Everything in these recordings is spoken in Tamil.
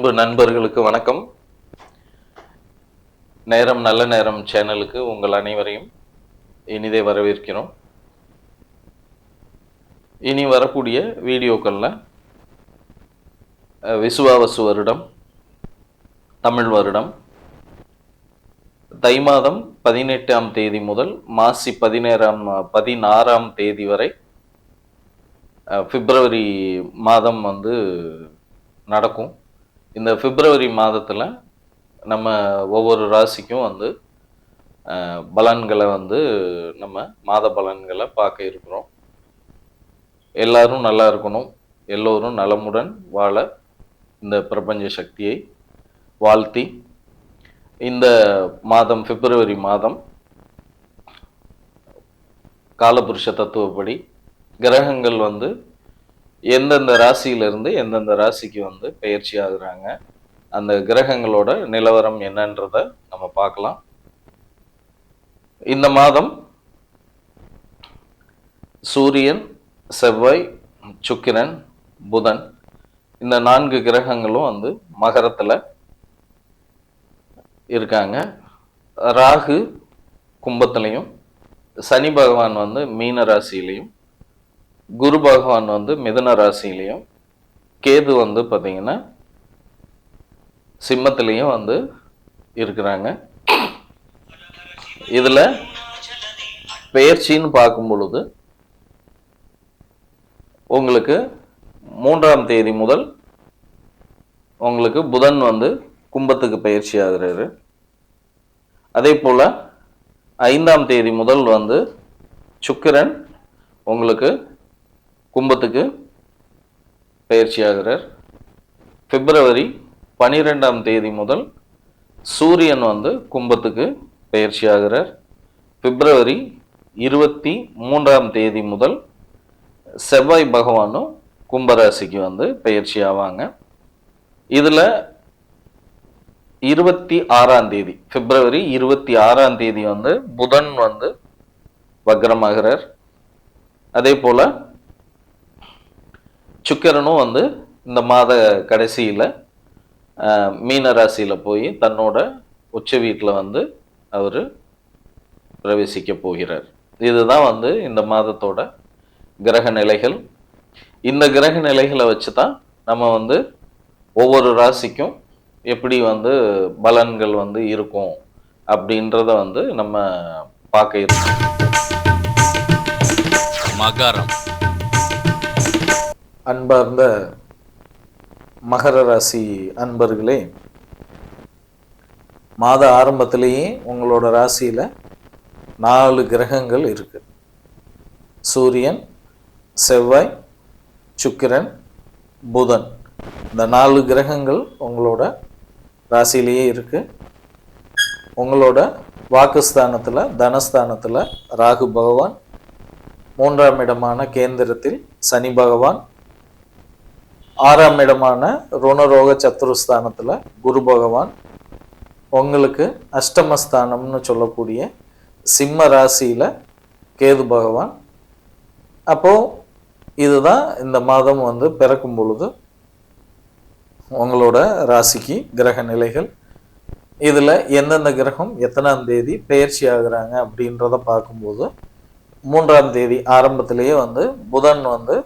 அன்பு நண்பர்களுக்கு வணக்கம். நேரம் நல்ல நேரம் சேனலுக்கு உங்கள் அனைவரையும் இனிதே வரவேற்கிறோம். இனி வரக்கூடிய வீடியோக்களில் விசுவாவசு வருடம் தமிழ் வருடம். தை மாதம் பதினெட்டாம் தேதி முதல் மாசி பதினேறாம் பதினாறாம் தேதி வரை பிப்ரவரி மாதம் வந்து நடக்கும். இந்த பிப்ரவரி மாதத்தில் நம்ம ஒவ்வொரு ராசிக்கும் வந்து பலன்களை வந்து நம்ம மாத பலன்களை பார்க்க இருக்கிறோம். எல்லாரும் நல்லா இருக்கணும். எல்லோரும் நலமுடன் வாழ இந்த பிரபஞ்ச சக்தியை வாழ்த்தி இந்த மாதம் பிப்ரவரி மாதம் காலபுருஷ தத்துவப்படி கிரகங்கள் வந்து எந்தெந்த ராசியிலிருந்து எந்தெந்த ராசிக்கு வந்து பயிற்சி ஆகுறாங்க அந்த கிரகங்களோட நிலவரம் என்னன்றத நம்ம பார்க்கலாம். இந்த மாதம் சூரியன் செவ்வாய் சுக்கிரன் புதன் இந்த நான்கு கிரகங்களும் வந்து மகரத்தில் இருக்காங்க. ராகு கும்பத்திலையும் சனி பகவான் வந்து மீன ராசியிலையும் குரு பகவான் வந்து மிதன ராசிலையும் கேது வந்து பார்த்தீங்கன்னா சிம்மத்திலையும் வந்து இருக்கிறாங்க. இதில் பெயர்ச்சின்னு பார்க்கும் பொழுது உங்களுக்கு மூன்றாம் தேதி முதல் உங்களுக்கு புதன் வந்து கும்பத்துக்கு பயிற்சி ஆகிறாரு. அதே போல ஐந்தாம் தேதி முதல் வந்து சுக்கிரன் உங்களுக்கு கும்பத்துக்கு பயிற்சி ஆகிறார் பிப்ரவரி பனிரெண்டாம் தேதி முதல் சூரியன் வந்து கும்பத்துக்கு பயிற்சி ஆகிறார் பிப்ரவரி இருபத்தி மூன்றாம் தேதி முதல் செவ்வாய் பகவானும் கும்பராசிக்கு வந்து பயிற்சி ஆவாங்க இதில் இருபத்தி ஆறாம் தேதி பிப்ரவரி இருபத்தி ஆறாம் தேதி வந்து புதன் வந்து வக்ரமாகிறார். அதே போல் சுக்கரனும் வந்து இந்த மாத கடைசியில் மீன ராசியில் போய் தன்னோட உச்ச வீட்டில் வந்து அவர் பிரவேசிக்க போகிறார். இதுதான் வந்து இந்த மாதத்தோட கிரக நிலைகள். இந்த கிரக நிலைகளை வச்சு தான் நம்ம வந்து ஒவ்வொரு ராசிக்கும் எப்படி வந்து பலன்கள் வந்து இருக்கும் அப்படின்றத வந்து நம்ம பார்க்க இருக்கோம். மகரம். அன்பார்ந்த மகர ராசி அன்பர்களே மாத ஆரம்பத்திலேயே உங்களோட ராசியில் நாலு கிரகங்கள் இருக்கு. சூரியன் செவ்வாய் சுக்கிரன் புதன். இந்த நாலு கிரகங்கள் உங்களோட ராசியிலேயே இருக்கு. உங்களோட வாக்குஸ்தானத்தில் தனஸ்தானத்தில் ராகு பகவான் மூன்றாம் இடமான கேந்திரத்தில் சனி பகவான் ஆறாம் இடமான ருணரோக சத்துருஸ்தானத்தில் குரு பகவான் உங்களுக்கு அஷ்டமஸ்தானம்னு சொல்லக்கூடிய சிம்ம ராசியில் கேது பகவான். அப்போது இதுதான் இந்த மாதம் வந்து பிறக்கும் பொழுது உங்களோட ராசிக்கு கிரக நிலைகள். இதில் எந்தெந்த கிரகம் எத்தனாம் தேதி பெயர்ச்சி ஆகுறாங்க அப்படின்றத பார்க்கும்போது மூன்றாம் தேதி ஆரம்பத்திலேயே வந்து புதன் வந்து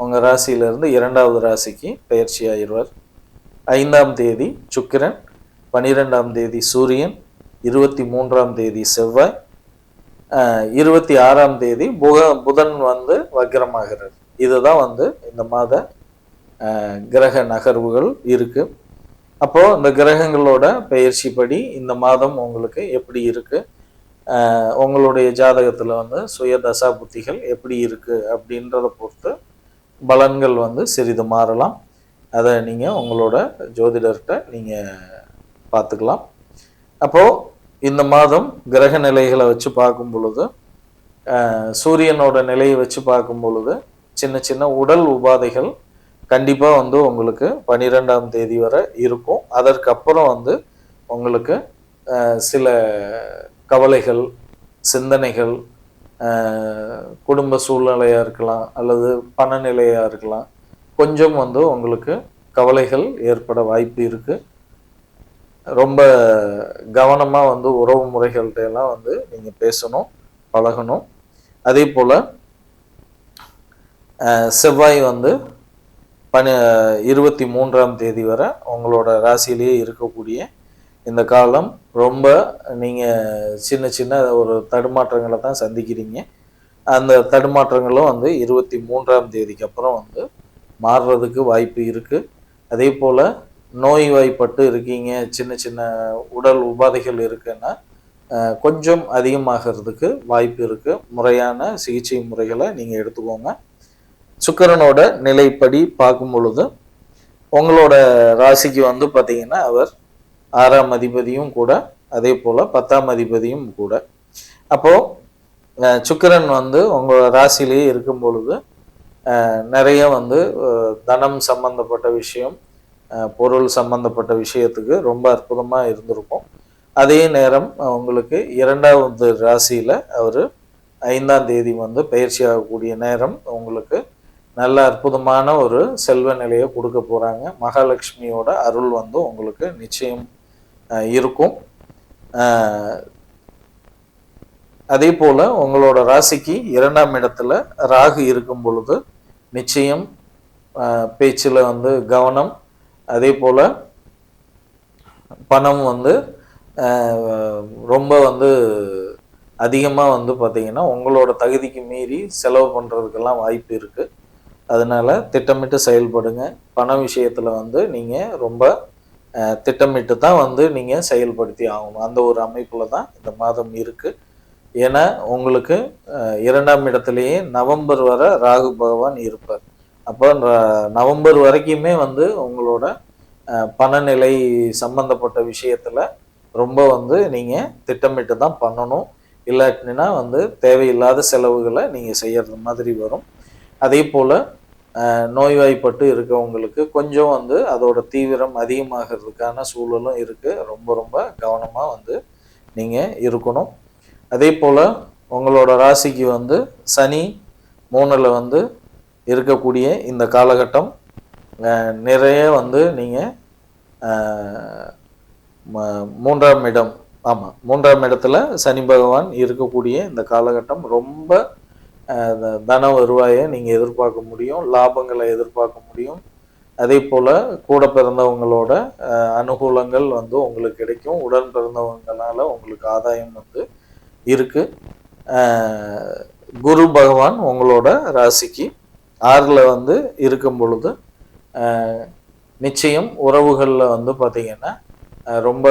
உங்கள் ராசியிலிருந்து இரண்டாவது ராசிக்கு பயிற்சி ஆயிடுவார். ஐந்தாம் தேதி சுக்கிரன் பனிரெண்டாம் தேதி சூரியன் இருபத்தி மூன்றாம் தேதி செவ்வாய் இருபத்தி ஆறாம் தேதி புக புதன் வந்து வக்கிரமாகிறது இதுதான் வந்து இந்த மாத கிரக நகர்வுகள் இருக்குது அப்போ இந்த கிரகங்களோட பயிற்சி படி இந்த மாதம் உங்களுக்கு எப்படி இருக்கு? உங்களுடைய ஜாதகத்தில் வந்து சுய தசா புத்திகள் எப்படி இருக்கு அப்படின்றத பொறுத்து பலன்கள் வந்து சிறிது மாறலாம். அதை நீங்கள் உங்களோட ஜோதிடர்கிட்ட நீங்கள் பார்த்துக்கலாம். அப்போது இந்த மாதம் கிரக நிலைகளை வச்சு பார்க்கும் பொழுது சூரியனோட நிலையை வச்சு பார்க்கும் பொழுது சின்ன சின்ன உடல் உபாதைகள் கண்டிப்பாக வந்து உங்களுக்கு பன்னிரெண்டாம் தேதி வரை இருக்கும். அதற்கப்புறம் வந்து உங்களுக்கு சில கவலைகள் சிந்தனைகள் குடும்ப சூழ்நிலையாக இருக்கலாம் அல்லது பணநிலையா இருக்கலாம். கொஞ்சம் வந்து உங்களுக்கு கவலைகள் ஏற்பட வாய்ப்பு இருக்குது ரொம்ப கவனமாக வந்து உறவு முறைகள்கிட்ட எல்லாம் வந்து நீங்கள் பேசணும் பழகணும். அதே போல் செவ்வாய் வந்து பனி இருபத்தி மூன்றாம் தேதி வரை உங்களோட ராசியிலேயே இருக்கக்கூடிய இந்த காலம் ரொம்ப நீங்கள் சின்ன சின்ன ஒரு தடுமாற்றங்களை தான் சந்திக்கிறீங்க. அந்த தடுமாற்றங்களும் வந்து இருபத்தி மூன்றாம் தேதிக்கு அப்புறம் வந்து மாறுறதுக்கு வாய்ப்பு இருக்குது அதே போல் நோய்வாய்ப்பட்டு இருக்கீங்க சின்ன சின்ன உடல் உபாதைகள் இருக்குன்னா கொஞ்சம் அதிகமாகிறதுக்கு வாய்ப்பு இருக்குது முறையான சிகிச்சை முறைகளை நீங்கள் எடுத்துக்கோங்க. சுக்கரனோட நிலைப்படி பார்க்கும் பொழுது உங்களோட ராசிக்கு வந்து பார்த்தீங்கன்னா அவர் ஆறாம் அதிபதியும் கூட அதே போல் பத்தாம் அதிபதியும் கூட. அப்போது சுக்கரன் வந்து உங்கள் ராசிலேயே இருக்கும் பொழுது நிறைய வந்து தனம் சம்பந்தப்பட்ட விஷயம் பொருள் சம்பந்தப்பட்ட விஷயத்துக்கு ரொம்ப அற்புதமாக இருந்திருக்கும். அதே நேரம் உங்களுக்கு இரண்டாவது ராசியில் அவர் ஐந்தாம் தேதி வந்து பயிற்சி ஆகக்கூடிய நேரம் உங்களுக்கு நல்ல அற்புதமான ஒரு செல்வ நிலையை கொடுக்க போகிறாங்க மகாலட்சுமியோட அருள் வந்து உங்களுக்கு நிச்சயம் இருக்கும். அதே போல் உங்களோட ராசிக்கு இரண்டாம் இடத்துல ராகு இருக்கும் பொழுது நிச்சயம் பேச்சில் வந்து கவனம் அதே போல் பணம் வந்து ரொம்ப வந்து அதிகமாக வந்து பார்த்திங்கன்னா உங்களோட தகுதிக்கு மீறி செலவு பண்ணுறதுக்கெல்லாம் வாய்ப்பு இருக்குது அதனால் திட்டமிட்டு செயல்படுங்க. பண விஷயத்தில் வந்து நீங்கள் ரொம்ப திட்டமிட்டு தான் வந்து நீங்கள் செயல்படுத்தி ஆகணும். அந்த ஒரு அமைப்பில் தான் இந்த மாதம் இருக்குது ஏன்னா உங்களுக்கு இரண்டாம் இடத்துலையே நவம்பர் வர ராகு பகவான் இருப்பார். அப்போ நவம்பர் வரைக்குமே வந்து உங்களோட பணநிலை சம்பந்தப்பட்ட விஷயத்தில் ரொம்ப வந்து நீங்கள் திட்டமிட்டு தான் பண்ணணும். இல்லாட்டினா வந்து தேவையில்லாத செலவுகளை நீங்கள் செய்யறது மாதிரி வரும். அதே போல் நோய்வாய்ப்பட்டு இருக்கவங்களுக்கு கொஞ்சம் வந்து அதோட தீவிரம் அதிகமாகிறதுக்கான சூழலும் இருக்குது ரொம்ப ரொம்ப கவனமாக வந்து நீங்கள் இருக்கணும். அதே போல் உங்களோட ராசிக்கு வந்து சனி மூணில் வந்து இருக்கக்கூடிய இந்த காலகட்டம் நிறைய வந்து நீங்கள் மூன்றாம் இடம் ஆமாம் மூன்றாம் இடத்துல சனி பகவான் இருக்கக்கூடிய இந்த காலகட்டம் ரொம்ப தன வருவாயை நீங்கள் எதிர்பார்க்க முடியும் லாபங்களை எதிர்பார்க்க முடியும். அதே போல் கூட பிறந்தவங்களோட அனுகூலங்கள் வந்து உங்களுக்கு கிடைக்கும். உடன் பிறந்தவங்களால் உங்களுக்கு ஆதாயம் வந்து இருக்குது குரு பகவான் உங்களோட ராசிக்கு ஆறில் வந்து இருக்கும் பொழுது நிச்சயம் உறவுகளில் வந்து பார்த்திங்கன்னா ரொம்ப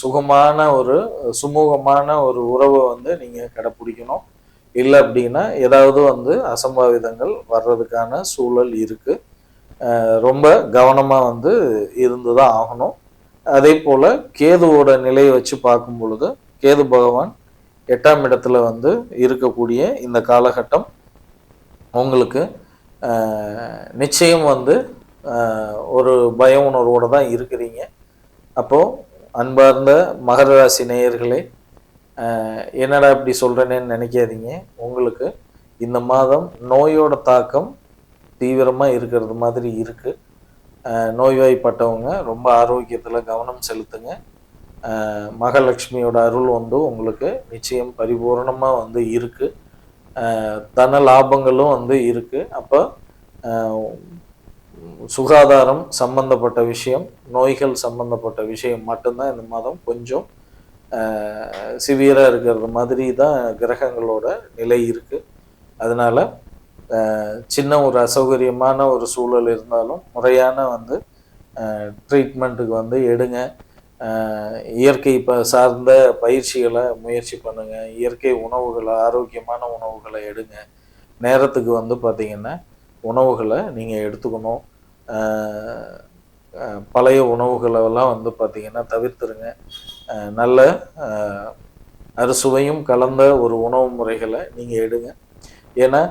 சுகமான ஒரு சுமூகமான ஒரு உறவை வந்து நீங்கள் கடைப்பிடிக்கணும் இல்லை அப்படின்னா ஏதாவது வந்து அசம்பாவிதங்கள் வர்றதுக்கான சூழல் இருக்குது ரொம்ப கவனமாக வந்து இருந்து தான் ஆகணும். அதே போல் கேதுவோட நிலையை வச்சு பார்க்கும் பொழுது கேது பகவான் எட்டாம் இடத்துல வந்து இருக்கக்கூடிய இந்த காலகட்டம் உங்களுக்கு நிச்சயம் வந்து ஒரு பய உணர்வோடு தான் இருக்கிறீங்க. அப்போது அன்பார்ந்த மகர ராசி நேயர்களே என்னடா இப்படி சொல்கிறேன்னு நினைக்காதீங்க. உங்களுக்கு இந்த மாதம் நோயோட தாக்கம் தீவிரமாக இருக்கிறது மாதிரி இருக்குது நோய்வாய்ப்பட்டவங்க ரொம்ப ஆரோக்கியத்தில் கவனம் செலுத்துங்க. மகாலட்சுமியோட அருள் வந்து உங்களுக்கு நிச்சயம் பரிபூர்ணமாக வந்து இருக்குது தன லாபங்களும் வந்து இருக்குது அப்போ சுகாதாரம் சம்பந்தப்பட்ட விஷயம் நோய்கள் சம்பந்தப்பட்ட விஷயம் மட்டும்தான் இந்த மாதம் கொஞ்சம் சிவியராக இருக்கிறது மாதிரி தான் கிரகங்களோட நிலை இருக்குது அதனால் சின்ன ஒரு அசௌகரியமான ஒரு சூழல் இருந்தாலும் முறையான வந்து ட்ரீட்மெண்ட்டுக்கு வந்து எடுங்க. இயற்கை இப்போ சார்ந்த பயிற்சிகளை முயற்சி பண்ணுங்கள் இயற்கை உணவுகளை ஆரோக்கியமான உணவுகளை எடுங்க. நேரத்துக்கு வந்து பார்த்திங்கன்னா உணவுகளை நீங்கள் எடுத்துக்கணும். பழைய உணவுகளெல்லாம் வந்து பார்த்திங்கன்னா தவிர்த்துருங்க. நல்ல அறுசுவையும் கலந்த ஒரு உணவு முறைகளை நீங்கள் எடுங்க. ஏன்னா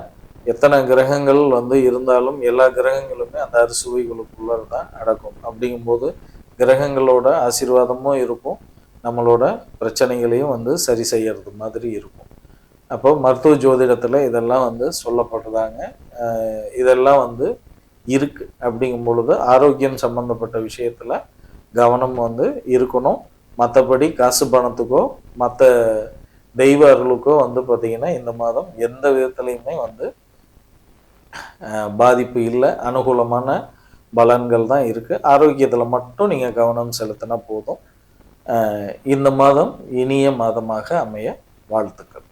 எத்தனை கிரகங்கள் வந்து இருந்தாலும் எல்லா கிரகங்களுமே அந்த அறுசுவைகளுக்குள்ளே தான் அடக்கும். அப்படிங்கும்போது கிரகங்களோட ஆசீர்வாதமும் இருக்கும். நம்மளோட பிரச்சனைகளையும் வந்து சரி செய்யறது மாதிரி இருக்கும். அப்போ மருத்துவ ஜோதிடத்தில் இதெல்லாம் வந்து சொல்லப்பட்டதாங்க. இதெல்லாம் வந்து இருக்கு அப்படிங்கும் பொழுது ஆரோக்கியம் சம்மந்தப்பட்ட விஷயத்தில் கவனம் வந்து இருக்கணும். மற்றபடி காசு பணத்துக்கோ மற்ற தெய்வ அருளுக்கோ வந்து பார்த்தீங்கன்னா இந்த மாதம் எந்த விதத்துலையுமே வந்து பாதிப்பு இல்லை. அனுகூலமான பலன்கள் தான் இருக்குது ஆரோக்கியத்தில் மட்டும் நீங்கள் கவனம் செலுத்தினா போதும். இந்த மாதம் இனிய மாதமாக அமைய வாழ்த்துக்கள்.